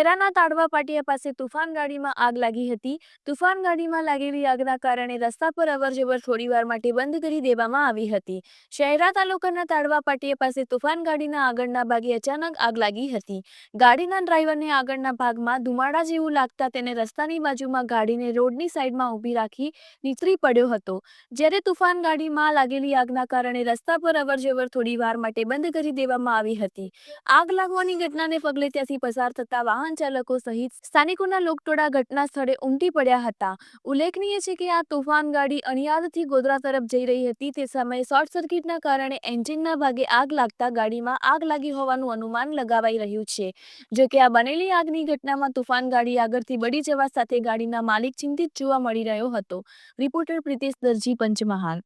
શહેરાના તાડવા પાટિયા પાસે તુફાન ગાડીમાં આગ લાગી હતી. તુફાન ગાડીમાં લાગેલી આગના કારણે રસ્તા પર અવરજવર થોડીવાર માટે બંધ કરી દેવામાં આવી હતી. શહેરા તાલુકાના તાડવા પાટિયા પાસે તુફાન ગાડીના આગળના ભાગે અચાનક આગ લાગી હતી. ગાડીના ડ્રાઈવરને આગળના ભાગમાં ધુમાડા જેવું લાગતા તેને રસ્તાની બાજુમાં ગાડીને રોડની સાઈડમાં ઊભી રાખી નીતરી પડ્યો હતો. જ્યારે તુફાન ગાડીમાં લાગેલી આગના કારણે રસ્તા પર અવરજવર થોડીવાર માટે બંધ કરી દેવામાં આવી હતી. આગ લાગવાની ઘટનાને પગલે ત્યાંથી પસાર થતા વાહન ચાલકો સહિત સ્થાનિકોના લોકટોળા ઘટના સ્થળે ઉમટી પડ્યા હતા. ઉલ્લેખનીય છે કે આ તોફાન ગાડી અણિયાદથી ગોધરા તરફ જઈ રહી હતી. તે સમયે શોર્ટ સર્કિટના કારણે એન્જિનના ભાગે આગ લાગતા ગાડીમાં આગ લાગી હોવાનું અનુમાન લગાવાઈ રહ્યું છે. જોકે આ બનેલી આગની ઘટનામાં તુફાન ગાડી આગળથી બળી જવા સાથે ગાડીના માલિક ચિંતિત જોવા મળી રહ્યો હતો. રિપોર્ટર પ્રિતેશ દરજી, પંચમહાલ.